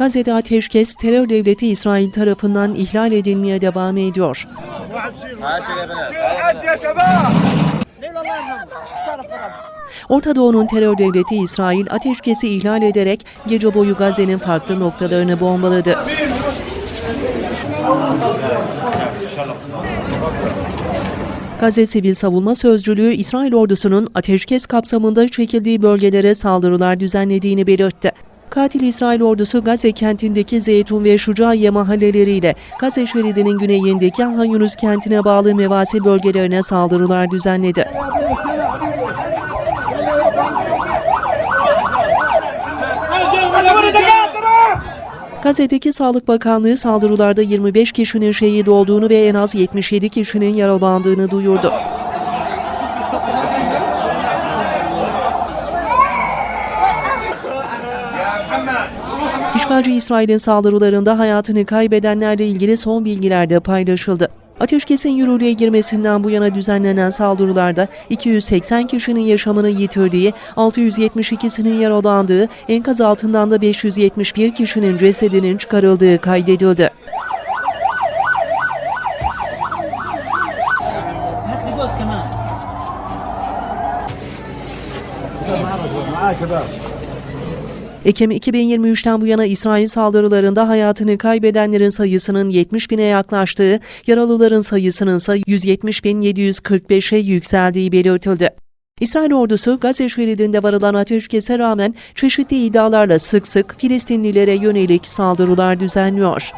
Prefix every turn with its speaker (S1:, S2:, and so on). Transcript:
S1: Gazze'de ateşkes terör devleti İsrail tarafından ihlal edilmeye devam ediyor. Orta Doğu'nun terör devleti İsrail ateşkesi ihlal ederek gece boyu Gazze'nin farklı noktalarını bombaladı. Gazze Sivil Savunma Sözcülüğü İsrail ordusunun ateşkes kapsamında çekildiği bölgelere saldırılar düzenlediğini belirtti. Katil İsrail ordusu Gazze kentindeki Zeytun ve Şucaiye mahalleleriyle Gazze şeridinin güneyindeki Han Yunus kentine bağlı Mevasi bölgelerine saldırılar düzenledi. Gazze'deki Sağlık Bakanlığı saldırılarda 25 kişinin şehit olduğunu ve en az 77 kişinin yaralandığını duyurdu. İşgalci İsrail'in saldırılarında hayatını kaybedenlerle ilgili son bilgiler de paylaşıldı. Ateşkesin yürürlüğe girmesinden bu yana düzenlenen saldırılarda 280 kişinin yaşamını yitirdiği, 672'sinin yaralandığı, enkaz altından da 571 kişinin cesedinin çıkarıldığı kaydedildi.
S2: نبص كمان
S1: Ekim 2023'ten bu yana İsrail saldırılarında hayatını kaybedenlerin sayısının 70 bine yaklaştığı, yaralıların sayısının ise 170.745'e yükseldiği belirtildi. İsrail ordusu Gazze şeridinde varılan ateşkese rağmen çeşitli iddialarla sık sık Filistinlilere yönelik saldırılar düzenliyor.